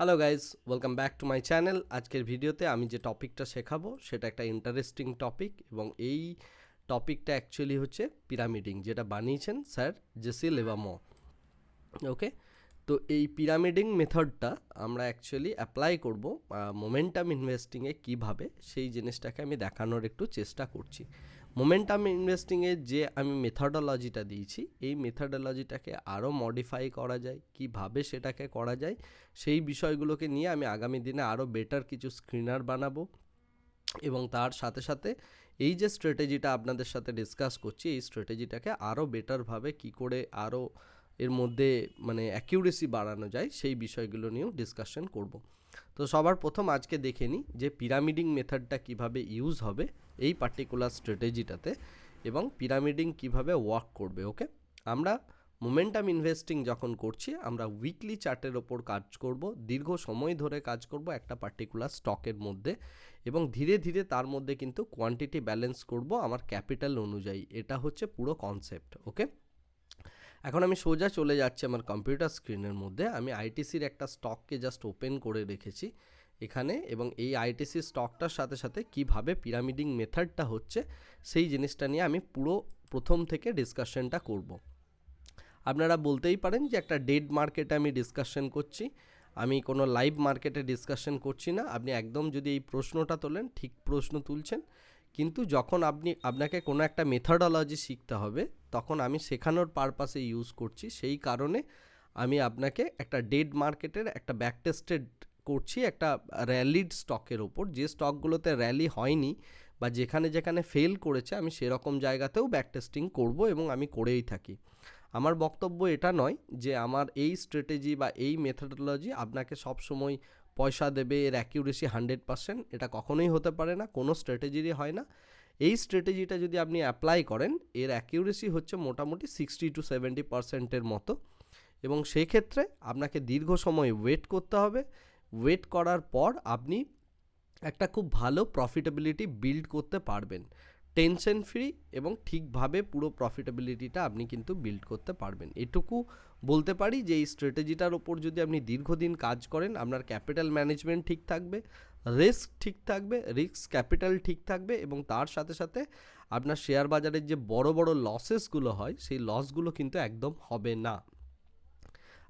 Hello guys welcome back to my channel আজকের ভিডিওতে আমি যে টপিকটা শেখাবো, সেটা একটা ইন্টারেস্টিং টপিক এবং এই টপিকটা অ্যাকচুয়ালি হচ্ছে পিরামিডিং যেটা বানিয়েছেন স্যার জেসি লেভামো ওকে তো এই পিরামিডিং মেথডটা আমরা অ্যাকচুয়ালি অ্যাপ্লাই করব মোমেন্টাম ইনভেস্টিংয়ে কীভাবে, সেই জিনিসটাকে আমি দেখানোর একটু চেষ্টা করছি। মোমেন্টাম ইনভেস্টিংয়ের যে আমি মেথডোলজিটা দিয়েছি, এই মেথডোলজিটাকে আরও মডিফাই করা যায়, কীভাবে সেটাকে করা যায়, সেই বিষয়গুলোকে নিয়ে আমি আগামী দিনে আরও বেটার কিছু স্ক্রিনার বানাবো। এবং তার সাথে সাথে এই যে স্ট্র্যাটেজিটা আপনাদের সাথে ডিসকাস করছি, এই স্ট্র্যাটেজিটাকে আরও বেটারভাবে কি করে আরও এর মধ্যে মানে অ্যাকিউরেসি বাড়ানো যায়, সেই বিষয়গুলো নিয়েও ডিসকাশন করব। তো সবার প্রথম আজকে দেখে নিই যে পিরামিডিং মেথডটা কীভাবে ইউজ হবে। এই পার্টিকুলার স্ট্র্যাটেজিটাতে এবং পিরামিডিং কীভাবে ওয়ার্ক করবে ওকে আমরা মোমেন্টাম ইনভেস্টিং যখন করছি, আমরা উইকলি চার্টের ওপর কাজ করব, দীর্ঘ সময় ধরে কাজ করব একটা পার্টিকুলার স্টকের মধ্যে এবং ধীরে ধীরে তার মধ্যে কিন্তু কোয়ান্টিটি ব্যালেন্স করব আমার ক্যাপিটাল অনুযায়ী। এটা হচ্ছে পুরো কনসেপ্ট ওকে এখন আমি সোজা চলে যাচ্ছি আমার কম্পিউটার স্ক্রিনের মধ্যে। আমি আইটিসির একটা স্টককে জাস্ট ওপেন করে রেখেছি। এখানে এবং এই আইটিসি স্টকটার সাথে সাথে কীভাবে পিরামিডিং মেথডটা হচ্ছে, সেই জিনিসটা নিয়ে আমি পুরো প্রথম থেকে ডিসকাশনটা করব। আপনারা বলতেই পারেন যে একটা ডেড মার্কেটে আমি ডিসকাশন করছি, আমি কোনো লাইভ মার্কেটে ডিসকাশন করছি না, আপনি একদম যদি এই প্রশ্নটা তোলেন, ঠিক প্রশ্ন তুলছেন, কিন্তু যখন আপনি, আপনাকে কোনো একটা মেথডোলজি শিখতে হবে, তখন আমি শেখানোর পারপাসে ইউজ করছি, সেই কারণে আমি আপনাকে একটা ডেড মার্কেটের একটা ব্যাক টেস্টেড করছি একটা র্যালিড স্টকের ওপর। যে স্টকগুলোতে র্যালি হয়নি বা যেখানে যেখানে ফেল করেছে, আমি সেরকম জায়গাতেও ব্যাক টেস্টিং করব এবং আমি করেই থাকি। আমার বক্তব্য এটা নয় যে আমার এই স্ট্র্যাটেজি বা এই মেথডোলজি আপনাকে সব সময় পয়সা দেবে, এর অ্যাকিউরেসি হান্ড্রেড পার্সেন্ট এটা কখনোই হতে পারে না, কোনো স্ট্র্যাটেজিরই হয় না। এই স্ট্র্যাটেজিটা যদি আপনি অ্যাপ্লাই করেন, এর অ্যাকিউরেসি হচ্ছে মোটামুটি সিক্সটি টু সেভেন্টি পার্সেন্টের মতো। এবং সেই ক্ষেত্রে আপনাকে দীর্ঘ সময় ওয়েট করতে হবে। ওয়েট করার পর আপনি একটা খুব ভালো প্রফিটেবিলিটি বিল্ড করতে পারবেন। টেনশন ফ্রি এবং ঠিকভাবে পুরো প্রফিটেবিলিটিটা আপনি কিন্তু বিল্ড করতে পারবেন। এটুকু বলতে পারি যে, এই স্ট্র্যাটেজিটার ওপর যদি আপনি দীর্ঘদিন কাজ করেন, আপনার ক্যাপিটাল ম্যানেজমেন্ট ঠিক থাকবে রিস্ক ঠিক থাকবে রিস্ক ক্যাপিটাল ঠিক থাকবে এবং তার সাথে সাথে আপনার শেয়ার বাজারের যে বড় বড় লসেসগুলো হয়, সেই লসগুলো কিন্তু একদম হবে না।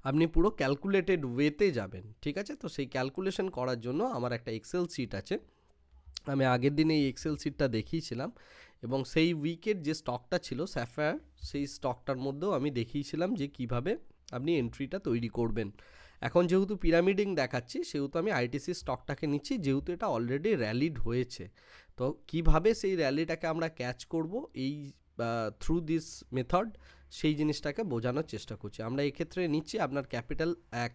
আপনি পুরো ক্যালকুলেটেড ওয়েতে যাবেন, ঠিক আছে? তো সেই ক্যালকুলেশন করার জন্য আমার একটা এক্সেল সিট আছে। আমি আগের দিনে এই এক্সেল সিটটা দেখিয়েছিলাম এবং সেই উইকের যে স্টকটা ছিল স্যাফায়ার সেই স্টকটার মধ্যেও আমি দেখিয়েছিলাম যে কীভাবে আপনি এন্ট্রিটা তৈরি করবেন। এখন যেহেতু পিরামিডিং দেখাচ্ছি, সেহেতু আমি আইটিসি স্টকটাকে নিচ্ছি, যেহেতু এটা অলরেডি র্যালিড হয়েছে। তো কীভাবে সেই র্যালিটাকে আমরা ক্যাচ করব এই থ্রু দিস মেথড সেই জিনিসটাকে বোঝানোর চেষ্টা করছি। আমরা এক্ষেত্রে নিচ্ছি আপনার ক্যাপিটাল এক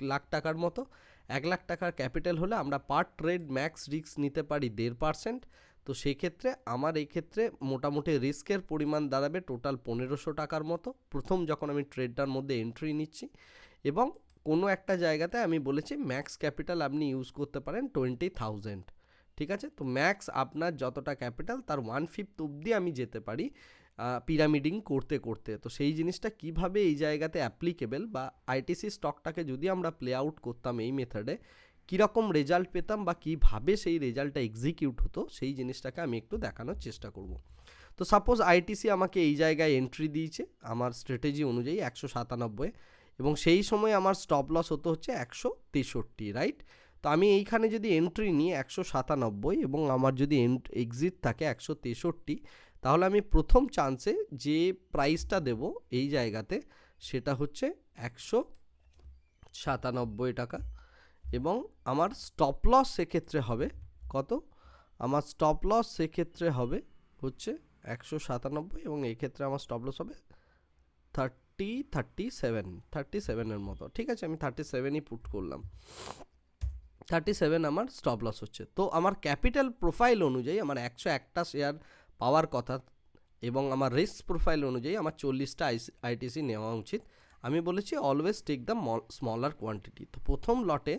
লাখ টাকার মতো। এক লাখ টাকার ক্যাপিটাল হলে আমরা পার ট্রেড ম্যাক্স রিস্ক নিতে পারি দেড় পার্সেন্ট। তো সেক্ষেত্রে আমার এই ক্ষেত্রে মোটামুটি রিস্কের পরিমাণ দাঁড়াবে টোটাল পনেরোশো টাকার মতো। প্রথম যখন আমি ট্রেডটার মধ্যে এন্ট্রি নিচ্ছি এবং কোনো একটা জায়গাতে আমি বলেছি ম্যাক্স ক্যাপিটাল আপনি ইউজ করতে পারেন টোয়েন্টি থাউজেন্ড। ঠিক আছে? তো ম্যাক্স আপনার যতটা ক্যাপিটাল তার ওয়ান ফিফথ অবধি আমি যেতে পারি। পিরামিডিং করতে করতে। তো সেই জিনিসটা কীভাবে এই জায়গাতে অ্যাপ্লিকেবল বা আইটিসি স্টকটাকে যদি আমরা প্লে আউট করতাম এই মেথডে কীরকম রেজাল্ট পেতাম বা কীভাবে সেই রেজাল্টটা এক্সিকিউট হতো, সেই জিনিসটাকে আমি একটু দেখানোর চেষ্টা করব। তো সাপোজ আইটিসি আমাকে এই জায়গায় এন্ট্রি দিয়েছে, আমার স্ট্র্যাটেজি অনুযায়ী একশো সাতানব্বই, এবং সেই সময় আমার স্টপ লস হতো হচ্ছে একশো তেষট্টি রাইট তো আমি এইখানে যদি এন্ট্রি নিই একশো সাতানব্বই, এবং আমার যদি এক্সিট থাকে একশো তেষট্টি তাহলে আমি প্রথম চান্সে যে প্রাইসটা দেব এই জায়গাতে সেটা হচ্ছে একশো সাতানব্বই টাকা এবং আমার স্টপ লস সেক্ষেত্রে হবে কত? আমার স্টপ লস সেক্ষেত্রে হবে হচ্ছে একশো সাতানব্বই এবং এক্ষেত্রে আমার স্টপ লস হবে থার্টি থার্টি সেভেন থার্টি সেভেনের মতো। ঠিক আছে? আমি থার্টি সেভেনই পুট করলাম। থার্টি সেভেন আমার স্টপ লস হচ্ছে। তো আমার ক্যাপিটাল প্রোফাইল অনুযায়ী আমার একশো একটা শেয়ার পাওয়ার কথা এবং আমার রিস্ক প্রোফাইল অনুযায়ী আমার চল্লিশটা আইটিসি নেওয়া উচিত। আমি বলেছি always take the smaller quantity তো প্রথম লটে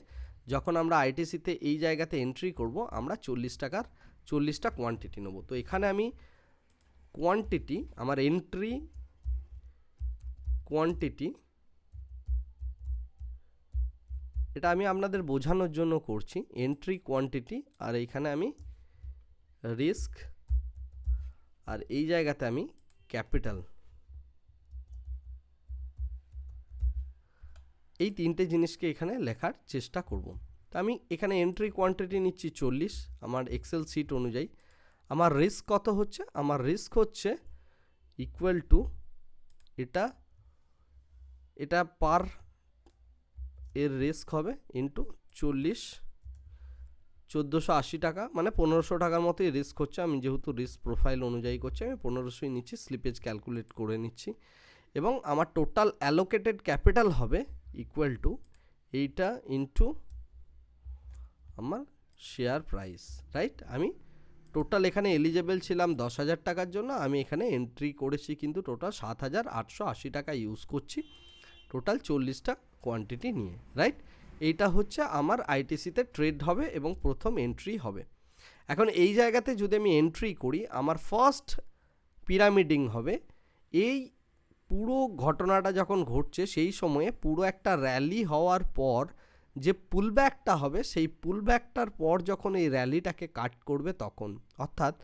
যখন আমরা আইটিসিতে এই জায়গাতে এন্ট্রি করব, আমরা চল্লিশ টাকার চল্লিশটা কোয়ান্টিটি নেব। তো এখানে আমি কোয়ান্টিটি আমার এন্ট্রি কোয়ান্টিটি এটা আমি আপনাদের বোঝানোর জন্য করছি। এন্ট্রি কোয়ান্টিটি আর এইখানে আমি রিস্ক আর এই জায়গাতে আমি ক্যাপিটাল। এই তিনটে জিনিসকে এখানে লেখার চেষ্টা করব। তো আমি এখানে এন্ট্রি কোয়ান্টিটি নিচ্ছি চল্লিশ, আমার এক্সেল সিট অনুযায়ী। আমার রিস্ক কত হচ্ছে? আমার রিস্ক হচ্ছে ইকুয়াল টু এটা এটা পার এর রিস্ক হবে ইন্টু চল্লিশ। চোদ্দোশো আশি টাকা মানে পনেরোশো টাকার মতোই রিস্ক হচ্ছে। আমি যেহেতু রিস্ক প্রোফাইল অনুযায়ী করছি, আমি পনেরোশোই নিচ্ছি স্লিপেজ ক্যালকুলেট করে নিচ্ছি। এবং আমার টোটাল অ্যালোকেটেড ক্যাপিটাল হবে ইকুয়াল টু এইটা ইন্টু আমার শেয়ার প্রাইস রাইট আমি টোটাল এখানে এলিজেবল ছিলাম দশ হাজার টাকার জন্য, আমি এখানে এন্ট্রি করেছি কিন্তু টোটাল সাত হাজার আটশো আশি টাকা ইউজ করছি। টোটাল চল্লিশটা কোয়ান্টিটি নিয়ে রাইট এইটা হচ্ছে আমার আইটিসিতে ট্রেড হবে এবং প্রথম এন্ট্রি হবে। এখন এই জায়গাতে যদি আমি এন্ট্রি করি, আমার ফার্স্ট পিরামিডিং হবে। এই পুরো ঘটনাটা যখন ঘটছে, সেই সময়ে পুরো একটা র্যালি হওয়ার পর যে পুলব্যাকটা হবে, সেই পুলব্যাকটার পর যখন এই র্যালিটাকে কাট করবে তখন, অর্থাৎ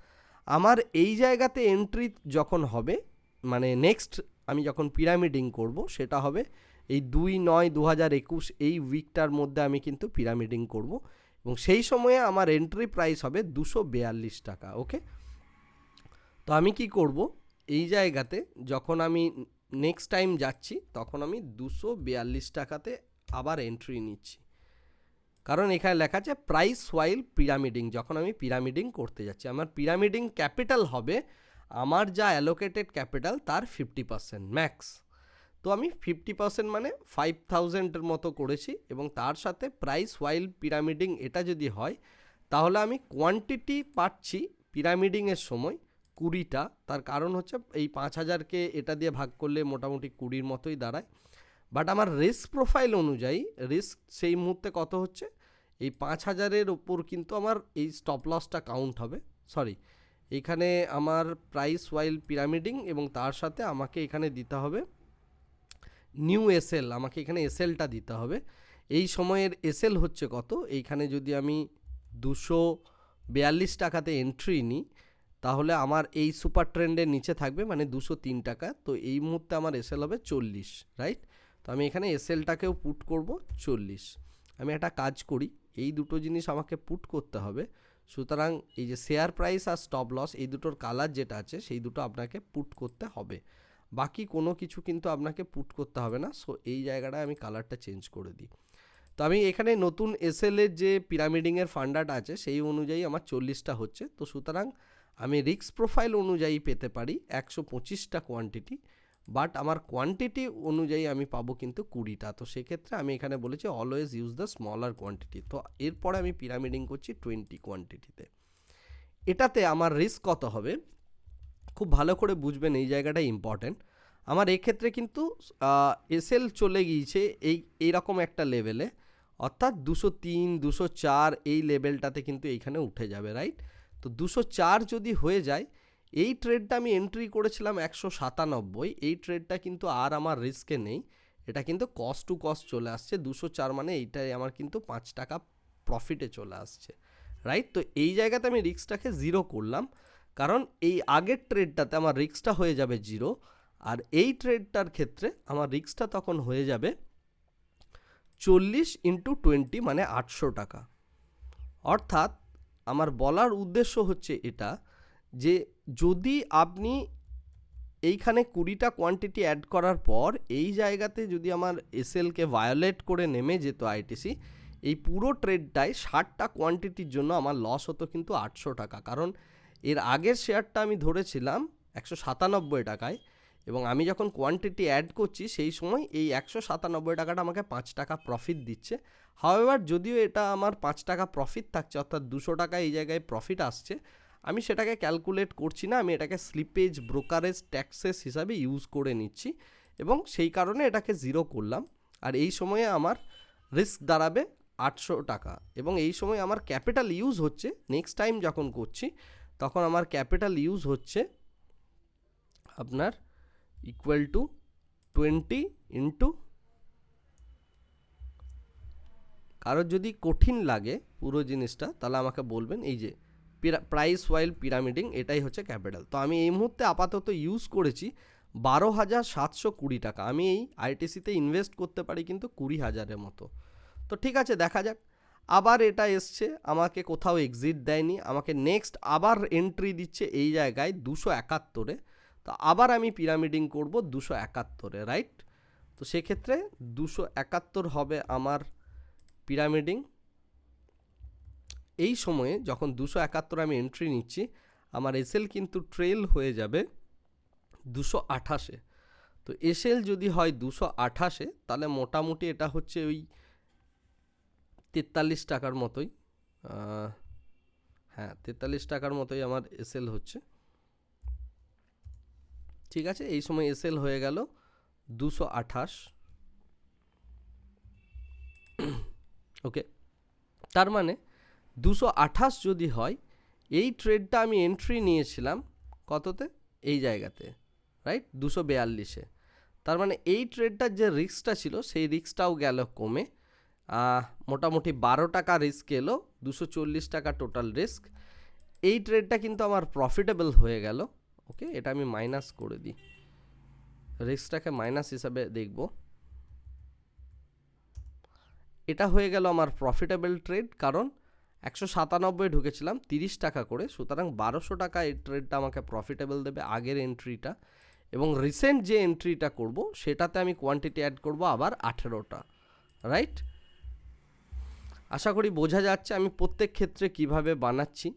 আমার এই জায়গাতে এন্ট্রি যখন হবে মানে নেক্সট আমি যখন পিরামিডিং করব, সেটা হবে এই দুই নয় দু হাজার একুশ এই উইকটার মধ্যে আমি কিন্তু পিরামিডিং করব। এবং সেই সময়ে আমার এন্ট্রি প্রাইস হবে দুশো বেয়াল্লিশ টাকা ওকে তো আমি কি করব? এই জায়গাতে যখন আমি নেক্সট টাইম যাচ্ছি, তখন আমি দুশো বিয়াল্লিশ টাকাতে আবার এন্ট্রি নিচ্ছি। কারণ এখানে লেখা আছে প্রাইস ওয়াইল পিরামিডিং যখন আমি পিরামিডিং করতে যাচ্ছি। আমার পিরামিডিং ক্যাপিটাল হবে, আমার যা অ্যালোকেটেড ক্যাপিটাল তার ফিফটি পার্সেন্ট ম্যাক্স তো আমি ফিফটি পার্সেন্ট মানে ফাইভ থাউজেন্ডের মতো করেছি এবং তার সাথে প্রাইস ওয়াইল পিরামিডিং এটা যদি হয়, তাহলে আমি কোয়ান্টিটি পাচ্ছি পিরামিডিংয়ের সময় কুড়িটা। তার কারণ হচ্ছে এই পাঁচ হাজারকে এটা দিয়ে ভাগ করলে মোটামুটি কুড়ির মতোই দাঁড়ায়। বাট আমার রিস্ক প্রোফাইল অনুযায়ী রিস্ক সেই মুহূর্তে কত হচ্ছে? এই পাঁচ হাজারের ওপর কিন্তু আমার এই স্টপ লসটা কাউন্ট হবে। সরি এখানে আমার প্রাইস ওয়াইল পিরামিডিং এবং তার সাথে আমাকে এখানে দিতে হবে নিউ এসএল আমাকে এখানে এসএলটা দিতে হবে। এই সময়ের এসএল হচ্ছে কত? এইখানে যদি আমি দুশো বিয়াল্লিশ টাকাতে এন্ট্রি নিই, তাহলে আমার এই সুপার ট্রেন্ডের নিচে থাকবে মানে দুশো তিন টাকা। তো এই মুহূর্তে আমার এসএল হবে চল্লিশ রাইট তো আমি এখানে এসএলটাকেও পুট করব চল্লিশ। আমি একটা কাজ করি, এই দুটো জিনিস আমাকে পুট করতে হবে। সুতরাং এই যে শেয়ার প্রাইস আর স্টপ লস এই দুটোর কালার যেটা আছে, সেই দুটো আপনাকে পুট করতে হবে। বাকি কোনো কিছু কিন্তু আপনাকে পুট করতে হবে না। সো এই জায়গাটায় আমি কালারটা চেঞ্জ করে দিই। তো আমি এখানে নতুন এসএলের যে পিরামিডিংয়ের ফান্ডাটা আছে, সেই অনুযায়ী আমার চল্লিশটা হচ্ছে। তো সুতরাং আমি রিক্স প্রোফাইল অনুযায়ী পেতে পারি একশো পঁচিশটা কোয়ান্টিটি বাট আমার কোয়ান্টিটি অনুযায়ী আমি পাবো কিন্তু কুড়িটা। তো সেক্ষেত্রে আমি এখানে বলেছি always use the smaller quantity তো এরপরে আমি পিরামিডিং করছি টোয়েন্টি কোয়ান্টিটিতে এটাতে আমার রিস্ক কত হবে? খুব ভালো করে বুঝবেন এই জায়গাটা ইম্পর্ট্যান্ট আমার এক্ষেত্রে কিন্তু এসএল চলে গিয়েছে এই, এইরকম একটা লেভেলে অর্থাৎ দুশো তিন, দুশো চার এই লেভেলটাতে কিন্তু এইখানে উঠে যাবে রাইট তো দুশো চার যদি হয়ে যায়, এই ট্রেডটা আমি এন্ট্রি করেছিলাম একশো সাতানব্বই, এই ট্রেডটা কিন্তু আর আমার রিস্কে নেই। এটা কিন্তু কস্ট টু কস্ট চলে আসছে, দুশো চার মানে এইটাই আমার কিন্তু পাঁচ টাকা প্রফিটে চলে আসছে রাইট তো এই জায়গাতে আমি রিস্কটাকে জিরো করলাম। কারণ এই আগের ট্রেডটাতে আমার রিক্সটা হয়ে যাবে জিরো আর এই ট্রেডটার ক্ষেত্রে আমার রিক্সটা তখন হয়ে যাবে চল্লিশ ইন্টু টোয়েন্টি মানে আটশো টাকা। অর্থাৎ আমার বলার উদ্দেশ্য হচ্ছে এটা যে যদি আপনি এইখানে কুড়িটা কোয়ান্টিটি অ্যাড করার পর এই জায়গাতে যদি আমার এসএলকে ভায়োলেট করে নেমে যেত আইটিসি এই পুরো ট্রেডটায় ষাটটা কোয়ান্টিটির জন্য আমার লস হতো কিন্তু আটশো টাকা। কারণ এর আগের শেয়ারটা আমি ধরেছিলাম একশো সাতানব্বই টাকায় এবং আমি যখন কোয়ান্টিটি অ্যাড করছি, সেই সময় এই একশো সাতানব্বই টাকাটা আমাকে পাঁচ টাকা প্রফিট দিচ্ছে। হাওয়েভার যদিও এটা আমার পাঁচ টাকা প্রফিট থাকছে, অর্থাৎ দুশো টাকা এই জায়গায় প্রফিট আসছে, আমি সেটাকে ক্যালকুলেট করছি না, আমি এটাকে স্লিপেজ ব্রোকারেজ ট্যাক্সেস হিসাবে ইউজ করে নিচ্ছি এবং সেই কারণে এটাকে জিরো করলাম। আর এই সময়ে আমার রিস্ক দাঁড়াবে আটশো টাকা এবং এই সময় আমার ক্যাপিটাল ইউজ হচ্ছে। নেক্সট টাইম যখন করছি তখন আমার ক্যাপিটাল ইউজ হচ্ছে আপনার ইকুয়াল টু টোয়েন্টি ইন্টু কারোর যদি কঠিন লাগে পুরো জিনিসটা, তাহলে আমাকে বলবেন, এই যে প্রাইস ওয়াইল পিরামিডিং এটাই হচ্ছে ক্যাপিটাল তো আমি এই মুহূর্তে আপাতত ইউজ করেছি বারো হাজার সাতশো কুড়ি টাকা। আমি এই আইটিসিতে ইনভেস্ট করতে পারি কিন্তু কুড়ি হাজারের মতো। তো ঠিক আছে, দেখা যাক। আবার এটা এসছে, আমাকে কোথাও এক্সিট দেয়নি, আমাকে নেক্সট আবার এন্ট্রি দিচ্ছে এই জায়গায় দুশো একাত্তরে। তো আবার আমি পিরামিডিং করব দুশো একাত্তরে রাইট তো সেক্ষেত্রে দুশো একাত্তর হবে আমার পিরামিডিং এই সময়ে যখন দুশো একাত্তর আমি এন্ট্রি নিচ্ছি, আমার এসএল কিন্তু ট্রেল হয়ে যাবে দুশো আঠাশে। তো এসএল যদি হয় দুশো আঠাশে, তাহলে মোটামুটি এটা হচ্ছে ওই তেতাল্লিশ টাকার মতোই হ্যাঁ তেতাল্লিশ টাকার মতোই আমার এসএল হচ্ছে। ঠিক আছে, এই সময় এসএল হয়ে গেল দুশো আঠাশ। ওকে, তার মানে দুশো আঠাশ যদি হয়, এই ট্রেডটা আমি এন্ট্রি নিয়েছিলাম কততে? এই জায়গাতে রাইট দুশো বেয়াল্লিশে। তার মানে এই ট্রেডটার যে রিস্কটা ছিল, সেই রিক্সটাও গেল কমে। মোটামুটি বারো টাকা রিস্ক এলো, দুশো চল্লিশ টাকা টোটাল রিস্ক এই ট্রেডটা কিন্তু আমার প্রফিটেবল হয়ে গেল ওকে এটা আমি মাইনাস করে দিই। রিস্কটাকে মাইনাস হিসাবে দেখব। এটা হয়ে গেল আমার প্রফিটেবল ট্রেড কারণ একশো সাতানব্বই ঢুকেছিলাম, তিরিশ টাকা করে। সুতরাং বারোশো টাকা এই ট্রেডটা আমাকে প্রফিটেবল দেবে আগের এন্ট্রিটা এবং রিসেন্ট যে এন্ট্রিটা করব, সেটাতে আমি কোয়ান্টিটি অ্যাড করব আবার আঠেরোটা রাইট আশা করি বোঝা যাচ্ছে আমি প্রত্যেক ক্ষেত্রে কীভাবে বানাচ্ছি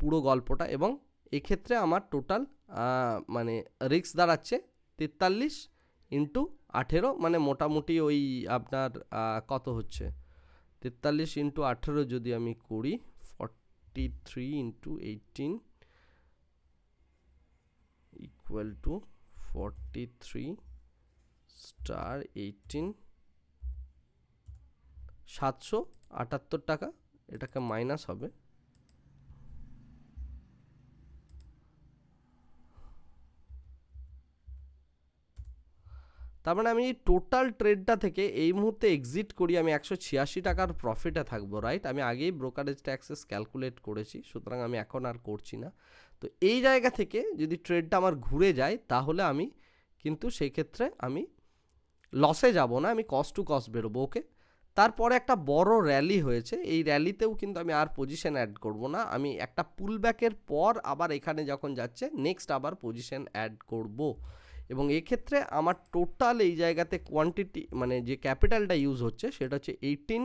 পুরো গল্পটা এবং এক্ষেত্রে আমার টোটাল মানে রিক্স দাঁড়াচ্ছে তেতাল্লিশ ইন্টু আঠেরো মানে মোটামুটি ওই আপনার কত হচ্ছে? তেতাল্লিশ ইন্টু আঠেরো যদি আমি করি forty three into eighteen equal to forty three star eighteen সাতশো আটাত্তর টাকা, এটাকে মাইনাস হবে। তার মানে আমি টোটাল ট্রেডটা থেকে এই মুহূর্তে এক্সিট করি, আমি একশো ছিয়াশি টাকার প্রফিটে থাকব রাইট আমি আগেই ব্রোকারেজ ট্যাক্সেস ক্যালকুলেট করেছি, সুতরাং আমি এখন আর করছি না। তো এই জায়গা থেকে যদি ট্রেডটা আমার ঘুরে যায়, তাহলে আমি কিন্তু সেই ক্ষেত্রে আমি লসে যাব না, আমি কস্ট টু কস্ট বেরোবো ওকে তারপরে একটা বড় র্যালি হয়েছে। এই র্যালিতেও কিন্তু আমি আর পজিশন অ্যাড করব না। আমি একটা পুলব্যাকের পর আবার এখানে যখন যাচ্ছে নেক্সট আবার পজিশন অ্যাড করব। এবং এক্ষেত্রে আমার টোটাল এই জায়গাতে কোয়ান্টিটি মানে যে ক্যাপিটালটা ইউজ হচ্ছে, সেটা হচ্ছে এইটিন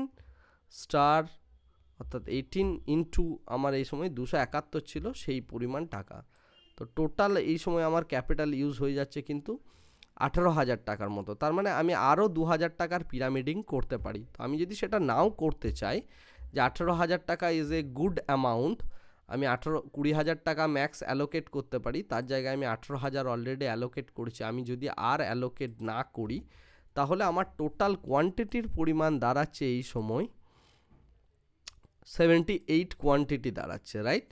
স্টার অর্থাৎ এইটিন ইন্টু আমার এই সময় দুশো একাত্তর ছিল, সেই পরিমাণ টাকা। তো টোটাল এই সময় আমার ক্যাপিটাল ইউজ হয়ে যাচ্ছে কিন্তু আঠেরো হাজার টাকার মতো। তার মানে আমি আরও দু হাজার টাকার পিরামিডিং করতে পারি। তো আমি যদি সেটা নাও করতে চাই, যে আঠেরো হাজার টাকা ইজ এ গুড অ্যামাউন্ট আমি আঠেরো, কুড়ি হাজার টাকা ম্যাক্স অ্যালোকেট করতে পারি, তার জায়গায় আমি আঠেরো হাজার অলরেডি অ্যালোকেট করেছি। আমি যদি আর অ্যালোকেট না করি, তাহলে আমার টোটাল কোয়ান্টিটির পরিমাণ দাঁড়াচ্ছে এই সময় সেভেন্টি এইট কোয়ান্টিটি দাঁড়াচ্ছে রাইট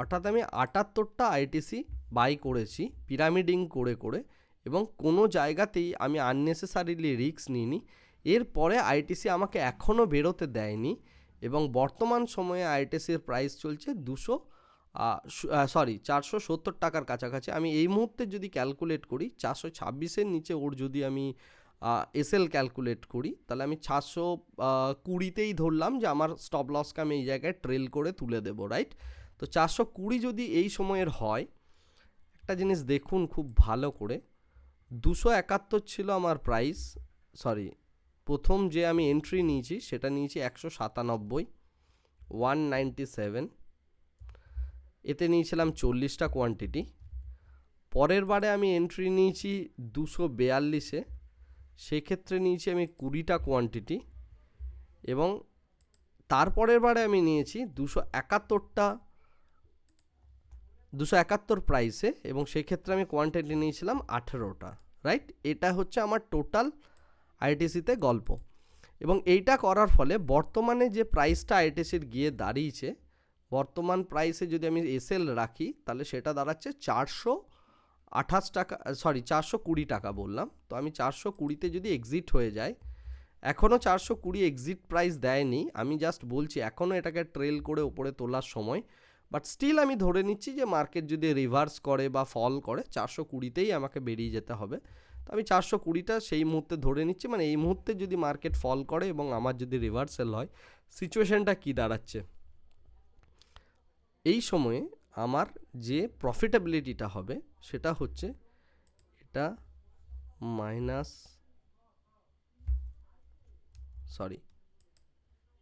অর্থাৎ আমি আটাত্তরটা আইটিসি বাই করেছি পিরামিডিং করে করে। এবং কোনো জায়গাতেই আমি আননেসেসারিলি রিস্ক নিইনি। এরপরে আইটিসি আমাকে এখনও বেরোতে দেয়নি এবং বর্তমান সময়ে আইটিসির প্রাইস চলছে দুশো সরি চারশো সত্তর টাকার কাছাকাছি। আমি এই মুহূর্তে যদি ক্যালকুলেট করি, চারশো ছাব্বিশের নিচে ওর যদি আমি এসএল ক্যালকুলেট করি, তাহলে আমি চারশো কুড়িতেই ধরলাম যে আমার স্টপ লসকে আমি এই জায়গায় ট্রেল করে তুলে দেবো রাইট তো চারশো কুড়ি যদি এই সময়ের হয়, একটা জিনিস দেখুন খুব ভালো করে। দুশো একাত্তর ছিল আমার প্রাইস সরি প্রথম যে আমি এন্ট্রি নিয়েছি সেটা নিয়েছি একশো সাতানব্বই ওয়ান নাইনটি সেভেন এতে নিয়েছিলাম চল্লিশটা কোয়ান্টিটি পরের বারে আমি এন্ট্রি নিয়েছি দুশো বেয়াল্লিশে, সেক্ষেত্রে নিয়েছি আমি কুড়িটা কোয়ান্টিটি এবং তারপরের বারে আমি নিয়েছি দুশো একাত্তরটা দুশো একাত্তর প্রাইসে এবং সেই ক্ষেত্রে আমি কোয়ান্টিটি নিয়েছিলাম আঠেরোটা রাইট এটা হচ্ছে আমার টোটাল আইটিসিতে গল্প। এবং এইটা করার ফলে বর্তমানে যে প্রাইসটা আইটিসির গিয়ে দাঁড়িয়েছে, বর্তমান প্রাইসে যদি আমি এসএল রাখি, তাহলে সেটা দাঁড়াচ্ছে চারশো আঠাশ টাকা সরি চারশো কুড়ি টাকা বললাম। তো আমি চারশো কুড়িতে যদি এক্সিট হয়ে যায় এখনও চারশো কুড়ি এক্সিট প্রাইস দেয়নি। আমি জাস্ট বলছি এখনও এটাকে ট্রেল করে ওপরে তোলার সময় বাট স্টিল আমি ধরে নিচ্ছি যে মার্কেট যদি রিভার্স করে বা ফল করে, চারশো কুড়িতেই আমাকে বেরিয়ে যেতে হবে। তো আমি চারশো কুড়িটা সেই মুহূর্তে ধরে নিচ্ছি মানে এই মুহূর্তে যদি মার্কেট ফল করে এবং আমার যদি রিভার্সেল হয় সিচুয়েশনটা কী দাঁড়াচ্ছে? এই সময়ে আমার যে প্রফিটেবিলিটিটা হবে, সেটা হচ্ছে এটা minus sorry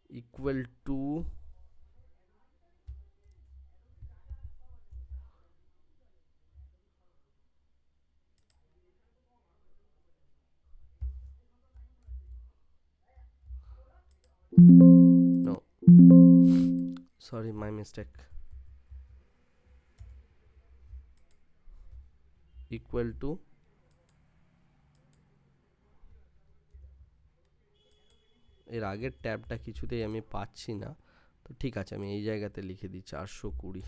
equal to no. Sorry, my mistake. Equal to এর আগের ট্যাবটা কিছুতেই আমি পাচ্ছি না। তো ঠিক আছে, আমি এই জায়গাতে লিখে দিই চারশো কুড়ি।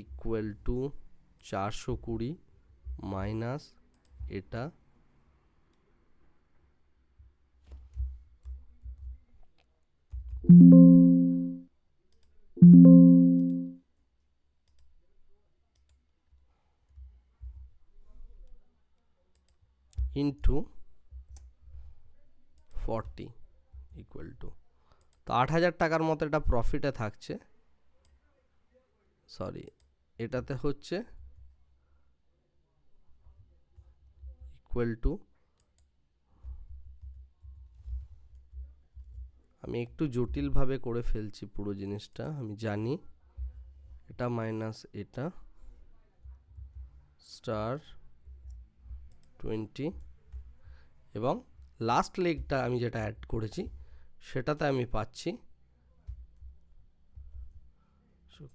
ইকুয়াল টু চারশো কুড়ি মাইনাস এটা ইন্টু ফর্টি ইকুয়াল টু তো আট হাজার টাকার মতো এটা প্রফিটে থাকছে। সরি এটাতে হচ্ছে ইকুয়াল টু আমি একটু জটিলভাবে করে ফেলছি পুরো জিনিসটা, আমি জানি। এটা মাইনাস এটা স্টার টোয়েন্টি এবং লাস্ট লেগটা আমি যেটা অ্যাড করেছি, সেটাতে আমি পাচ্ছি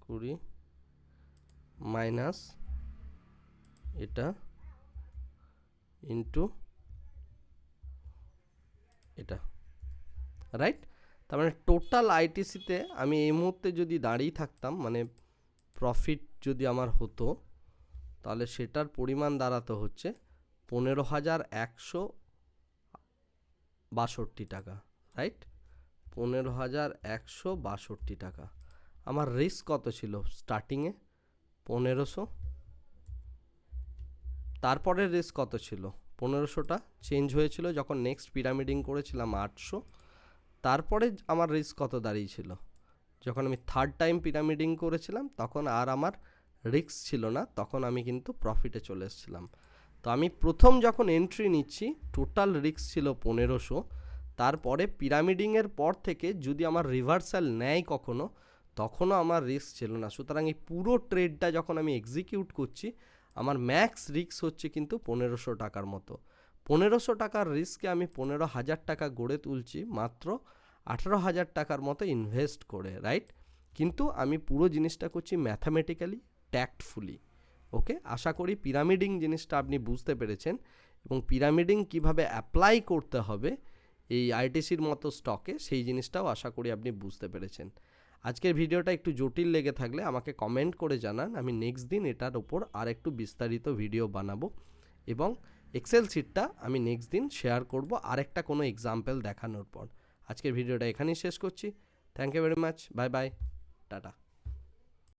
কুড়ি মাইনাস এটা ইন্টু এটা রাইট তার মানে টোটাল আইটিসিতে আমি এই মুহূর্তে যদি দাঁড়িয়ে থাকতাম মানে প্রফিট যদি আমার হতো, তাহলে সেটার পরিমাণ দাঁড়াতে হচ্ছে পনেরো হাজার একশো বাষট্টি টাকা রাইট পনেরো হাজার একশো বাষট্টি টাকা। আমার রিস্ক কত ছিল স্টার্টিংয়ে পনেরোশো। তারপরে রিস্ক কত ছিল? পনেরোশোটা চেঞ্জ হয়েছিল যখন নেক্সট পিরামিডিং করেছিলাম আটশো। তারপরে আমার রিস্ক কত দাঁড়িয়েছিল? যখন আমি থার্ড টাইম পিরামিডিং করেছিলাম, তখন আর আমার রিস্ক ছিল না, তখন আমি কিন্তু প্রফিটে চলে এসেছিলাম। তো আমি প্রথম যখন এন্ট্রি নিচ্ছি টোটাল রিস্ক ছিল পনেরোশো। তারপরে পিরামিডিংয়ের পর থেকে যদি আমার রিভার্সাল নেয় কখনো, তখনও আমার রিস্ক ছিল না। সুতরাং এই পুরো ট্রেডটা যখন আমি এক্সিকিউট করছি, আমার ম্যাক্স রিস্ক হচ্ছে কিন্তু পনেরোশো টাকার মতো। পনেরোশো টাকার রিস্কে আমি পনেরো হাজার টাকা গড়ে তুলছি, মাত্র আঠেরো হাজার টাকার মতো ইনভেস্ট করে রাইট কিন্তু আমি পুরো জিনিসটা করছি ম্যাথামেটিক্যালি ট্যাক্টফুলি ওকে? আশা করি পিরামিডিং জিনিসটা আপনি বুঝতে পেরেছেন এবং পিরামিডিং কীভাবে অ্যাপ্লাই করতে হবে এই আইটিসির মতো স্টকে, সেই জিনিসটাও আশা করি আপনি বুঝতে পেরেছেন। আজকের ভিডিওটা একটু জটিল লেগে থাকলে আমাকে কমেন্ট করে জানান, আমি নেক্সট দিন এটার ওপর আর একটু বিস্তারিত ভিডিও বানাবো এবং এক্সেল সিটটা আমি নেক্সট দিন শেয়ার করব আরেকটা কোনো এক্সাম্পল দেখানোর পর। আজকের ভিডিওটা এখানেই শেষ করছি। Thank you very much bye bye tata